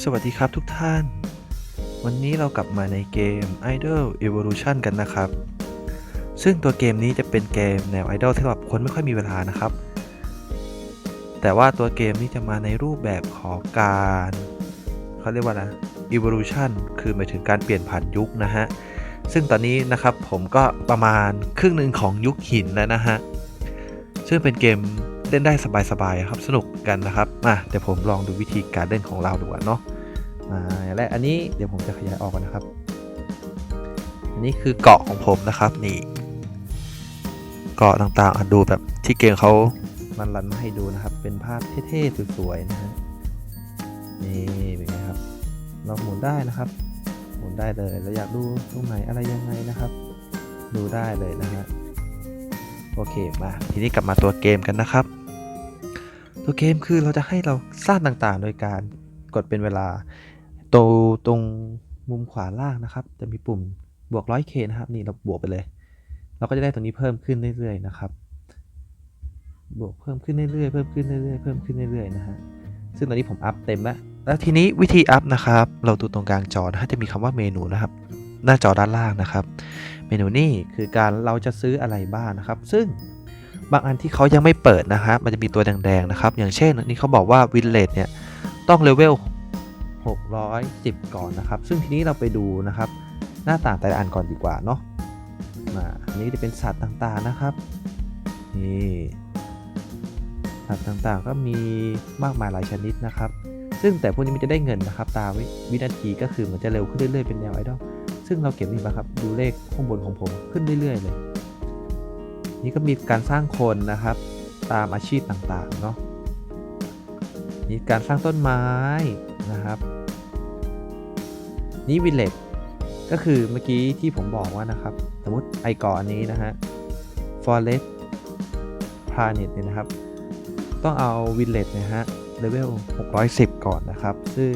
สวัสดีครับทุกท่าน วันนี้เรากลับมาในเกม Idol Evolution กันนะครับ ซึ่งตัวเกมนี้จะเป็นเกมแนว Idol สำหรับคนไม่ค่อยมีเวลานะครับ แต่ว่าตัวเกมนี้จะมาในรูปแบบของการเขาเรียกว่านะ Evolution คือหมายถึงการเปลี่ยนผ่านยุคนะฮะ ซึ่งตอนนี้นะครับผมก็ประมาณครึ่งหนึ่งของยุคหินแล้วนะฮะ ซึ่งเป็นเกม เล่นได้สบายๆครับสนุกกันนะครับมาเดี๋ยวผมลองดูวิธีการเล่นของเราดูก่อนเนาะอ่าอย่างแรกอันนี้เดี๋ยวผมจะขยายออกก่อนนะครับ อันนี้คือเกาะของผมนะครับนี่เกาะต่างๆดูแบบที่เกมเขามันรันมาให้ดูนะครับ เป็นภาพเท่ๆสวยๆนะฮะนี่เป็นไงครับเราหมุนได้นะครับ หมุนได้เลยเราอยากดูตรงไหนอะไรยังไงนะครับ ดูได้เลยนะฮะโอเคมาทีนี้กลับมาตัวเกมกันนะครับ ตัวเกมคือเราจะให้เราสร้างต่างๆ โดยการกดเป็นเวลาตตรงมุมขวาล่างนะครับ จะมีปุ่มบวก 100k นะครับ นี่เราบวกไปเลย เราก็จะได้ตัวนี้เพิ่มขึ้นเรื่อยๆนะครับ บวกเพิ่มขึ้นเรื่อยๆเพิ่มขึ้นเรื่อยๆเพิ่มขึ้นเรื่อยๆนะฮะซึ่งตอนนี้ผมอัพเต็มแล้วแล้วทีนี้วิธีอัพนะครับ เราดูตรงกลางจอนะฮะจะมีคำว่าเมนูนะครับ หน้าจอด้านล่างนะครับ เมนูนี่คือการเราจะซื้ออะไรบ้างนะครับ ซึ่ง บางอันที่เขายังไม่เปิดนะฮะมันจะมีตัวแดงๆนะครับ อย่างเช่นนี้เขาบอกว่าวินเลดเนี่ยต้องเลเวล610 ก่อนนะครับ ซึ่งทีนี้เราไปดูนะครับ หน้าต่างแต่ละอันก่อนดีกว่าเนาะมาอันนี้จะเป็นสัตว์ต่างๆนะครับนี่สัตว์ต่างๆก็มีมากมายหลายชนิดนะครับ ซึ่งแต่พวกนี้มันจะได้เงินนะครับ ตามวิวินาทีก็คือมันจะเร็วขึ้นเรื่อยๆเป็นแนวไอดอลซึ่งเราเก็บนี่มาครับดูเลขข้างบนของผมขึ้นเรื่อยๆเลย นี่ก็มีการสร้างคนนะครับ ตามอาชีพต่างๆเนาะนี่การสร้างต้นไม้นะครับ นี่วิลเลจก็คือเมื่อกี้ที่ผมบอกว่านะครับ สมมติไอก่อนนี้นะฮะ forest planet เนี่ยนะครับ ต้องเอาวิลเลจนะฮะเลเวล610 ก่อนนะครับ ซึ่ง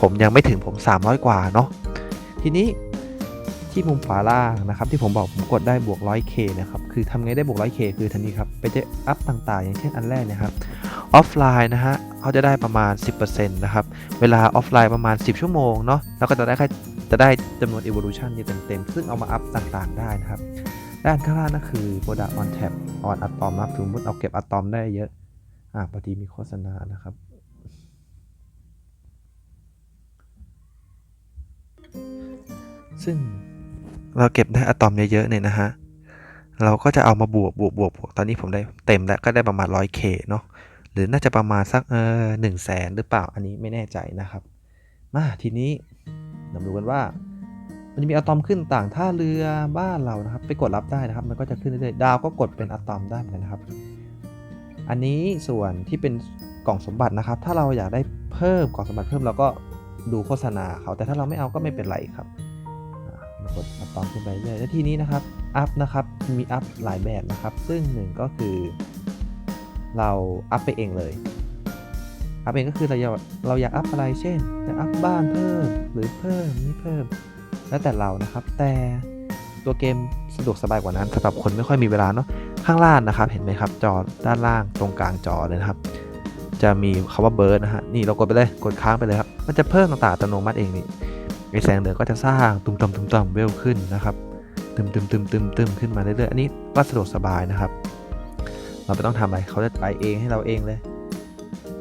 ผมยังไม่ถึงผม 300 กว่าเนาะทีนี้ ที่มุมขวาล่างนะครับที่ผมบอกผมกดได้บวก 100k นะครับคือทำไงได้บวก 100k คือทันนี้ครับไปเจออัพต่างๆ อย่างเช่นอันแรกนะครับออฟไลน์นะฮะเขาจะได้ประมาณ 10%นะครับเวลาออฟไลน์ประมาณ 10 ชั่วโมงเนาะแล้วก็จะได้แค่จะได้จำนวน evolution นี่เต็มๆ ซึ่งเอามาอัพต่างๆ ได้นะครับ ด้านข้างล่างนั่นคือ product on tap on atom นะครับสมมติเอาเก็บอะตอมได้เยอะอ่าพอดีมีโฆษณานะครับซึ่ง เราเก็บได้อะตอมเยอะๆเนี่ยนะฮะ เราก็จะเอามาบวกบวกบวกบวกตอนนี้ผมได้เต็มแล้วก็ได้ประมาณ 100k เนาะหรือน่าจะประมาณสักเออหนึ่งแสนหรือเปล่าอันนี้ไม่แน่ใจนะครับ มาทีนี้เราดูกันว่า มันจะมีอะตอมขึ้นต่างท่าเรือบ้านเรานะครับ ไปกดรับได้นะครับ มันก็จะขึ้นเรื่อยๆดาวก็กดเป็นอะตอมได้เหมือนกันนะครับ อันนี้ส่วนที่เป็นกล่องสมบัตินะครับ ถ้าเราอยากได้เพิ่มกล่องสมบัติเพิ่มเราก็ดูโฆษณาเขาแต่ถ้าเราไม่เอาก็ไม่เป็นไรครับ กดอัพตอมขึ้นไปเรื่อยและทีนี้นะครับอัพนะครับมีอัพหลายแบบนะครับ ซึ่งหนึ่งก็คือ เราอัพไปเองเลยอัพเองก็คือเราอยากเราอยากอัพอะไรเช่นจะอัพบ้านเพิ่มหรือเพิ่มนี่เพิ่ม แล้วแต่เรานะครับ แต่ตัวเกมสะดวกสบายกว่านั้นสำหรับคนไม่ค่อยมีเวลาเนาะข้างล่างนะครับ เห็นไหมครับจอด้านล่างตรงกลางจอเลยนะครับ จะมีคำว่าเบิร์ดนะฮะนี่เรากดไปเลยกดค้างไปเลยครับมันจะเพิ่มต่างๆอัตโนมัติเองนี่ ไอแสงเหลืองก็จะสร้างตุ่มต่ำตุ่มต่ำเวลขึ้นนะครับตึมตึมตึมตึมตึมขึ้นมาเรื่อยๆอันนี้ก็สะดวกสบายนะครับ เราไม่ต้องทำอะไรเขาจะไปเองให้เราเองเลย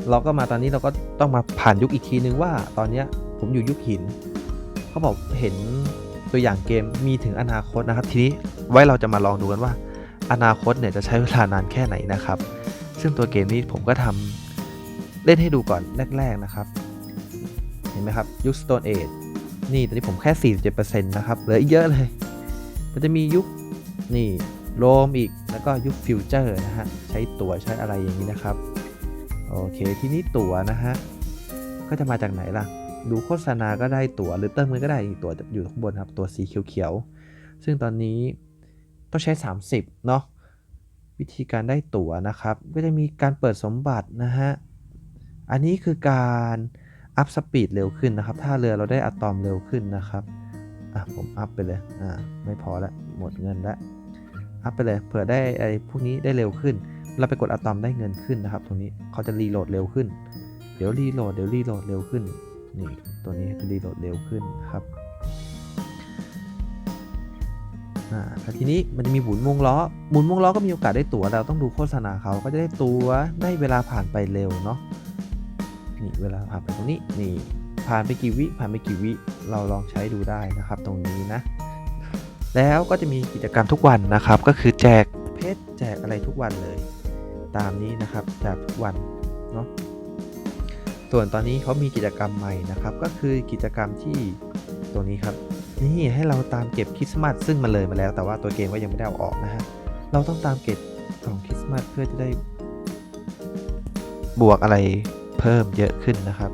เราก็มาตอนนี้เราก็ต้องมาผ่านยุคอีกทีนึงว่า ตอนเนี้ยผมอยู่ยุคหินเขาบอกเห็นตัวอย่างเกมมีถึงอนาคตนะครับ ทีนี้ไว้เราจะมาลองดูกันว่า อนาคตเนี่ยจะใช้เวลานานแค่ไหนนะครับ ซึ่งตัวเกมนี้ผมก็ทำเล่นให้ดูก่อนแรก ๆนะครับ เห็นไหมครับยุค Stone Age นี่ตอนนี้ผมแค่ 47%นะครับ เหลืออีกเยอะเลย มันจะมียุคนี่โรมอีกแล้วก็ยุคฟิวเจอร์นะฮะ ใช้ตั๋วใช้อะไรอย่างนี้นะครับ โอเคทีนี้ตั๋วนะฮะ ก็จะมาจากไหนล่ะ ดูโฆษณาก็ได้ตั๋วหรือเติมเงินก็ได้ตั๋วอยู่ข้างบนครับตัวสีเขียวๆซึ่งตอนนี้ต้องใช้ 30 เนาะวิธีการได้ตั๋วนะครับ ก็จะมีการเปิดสมบัตินะฮะ อันนี้คือการ อัพสปีดเร็วขึ้นนะครับ ถ้าเรือเราได้อะตอมเร็วขึ้นนะครับ อะผมอัพไปเลย อ่า ไม่พอละ หมดเงินละ อัพไปเลย เผื่อได้ไอ้พวกนี้ได้เร็วขึ้น เราไปกดอะตอมได้เงินขึ้นนะครับ ตรงนี้เขาจะรีโหลดเร็วขึ้น เดี๋ยวรีโหลด เดี๋ยวรีโหลดเร็วขึ้น นี่ ตัวนี้จะรีโหลดเร็วขึ้นครับ อ่าแล้วทีนี้มันจะมีหมุนวงล้อ หมุนวงล้อก็มีโอกาสได้ตั๋ว เราต้องดูโฆษณาเขาก็จะได้ตั๋ว ได้เวลาผ่านไปเร็วเนาะ นี่เวลาผ่านไปตรงนี้นี่ผ่านไปกี่วิผ่านไปกี่วิเราลองใช้ดูได้นะครับ ตรงนี้นะ แล้วก็จะมีกิจกรรมทุกวันนะครับ ก็คือแจกเพชรแจกอะไรทุกวันเลย ตามนี้นะครับแจกทุกวันเนาะส่วนตอนนี้เขามีกิจกรรมใหม่นะครับ ก็คือกิจกรรมที่ตัวนี้ครับ นี่ให้เราตามเก็บคริสต์มาสซึ่งมันเลยมาแล้ว แต่ว่าตัวเกมก็ยังไม่ได้เอาออกนะฮะเราต้องตามเก็บกล่องคริสต์มาสเพื่อจะได้บวกอะไร เพิ่มเยอะขึ้นนะครับ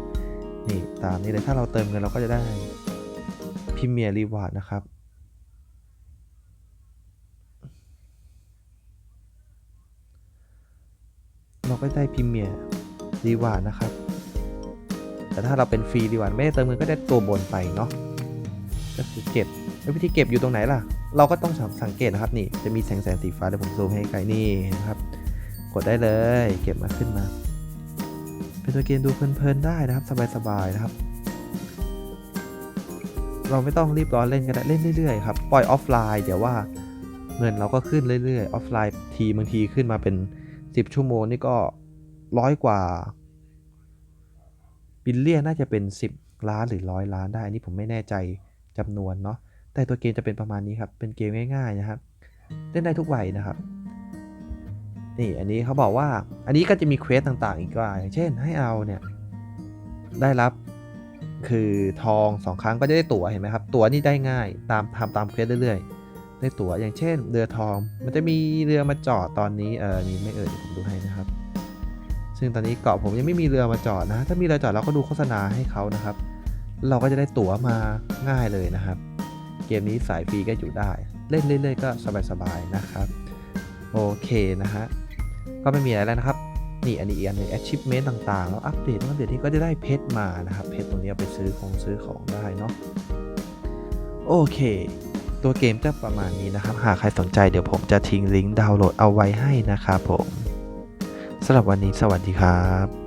นี่ตามนี้เลยถ้าเราเติมเงินเราก็จะได้พิมเมียรีวาร์ดนะครับเราก็ได้พรีเมียร์รีวาร์ดนะครับ แต่ถ้าเราเป็นฟรีรีวาร์ดไม่ได้เติมเงินก็ได้ตัวบนไปเนาะก็คือเก็บววิธีเก็บอยู่ตรงไหนล่ะ เราก็ต้องสังเกตนะครับนี่จะมีแสงแสงสีฟ้าเดี๋ยวผมซูมให้ไกลนี่นะครับ กดได้เลย เก็บมาขึ้นมา เป็นตัวเกมดูเพลินๆได้นะครับ สบายๆนะครับ เราไม่ต้องรีบร้อนเล่นก็ได้เล่นเรื่อยๆครับปล่อยออฟไลน์เดี๋ยวว่าเงินเราก็ขึ้นเรื่อยๆออฟไลน์ทีบางทีขึ้นมาเป็น 10 ชั่วโมงนี่ก็ร้อยกว่าบิลเลียนน่าจะเป็น 10 ล้านหรือร้อยล้านได้อันนี้ผมไม่แน่ใจจำนวนเนาะแต่ตัวเกมจะเป็นประมาณนี้ครับ เป็นเกมง่ายๆนะครับ เล่นได้ทุกวัยนะครับ นี่อันนี้เขาบอกว่าอันนี้ก็จะมีเควสต่างๆ อีกว่าอย่างเช่นให้เอาเนี่ยได้รับคือทองสองครั้งก็จะได้ตั๋วเห็นไหมครับ ตั๋วนี่ได้ง่ายตามทำตามเควสเรื่อยๆ ได้ตั๋วอย่างเช่น เรือทองมันจะมีเรือมาจอดตอนนี้เออมีไม่เอ่ยผมดูให้นะครับ ซึ่งตอนนี้เกาะผมยังไม่มีเรือมาจอดนะ ถ้ามีเรือจอดเราก็ดูโฆษณาให้เขานะครับ เราก็จะได้ตั๋วมาง่ายเลยนะครับ เกมนี้สายฟรีก็อยู่ได้ เล่นเรื่อยๆก็สบายๆนะครับ โอเคนะฮะ ก็ไม่มีอะไรแล้วนะครับ นี่อันนี้อีกอันหนึง achievement ต่างๆ แล้วอัปเดตอัปเดตที่ก็จะได้เพชรมานะครับ เพชรตัวนี้เอาไปซื้อของซื้อของได้เนาะ โอเค ตัวเกมจะประมาณนี้นะครับ หากใครสนใจเดี๋ยวผมจะทิ้งลิงก์ดาวน์โหลดเอาไว้ให้นะครับผมสำหรับวันนี้สวัสดีครับ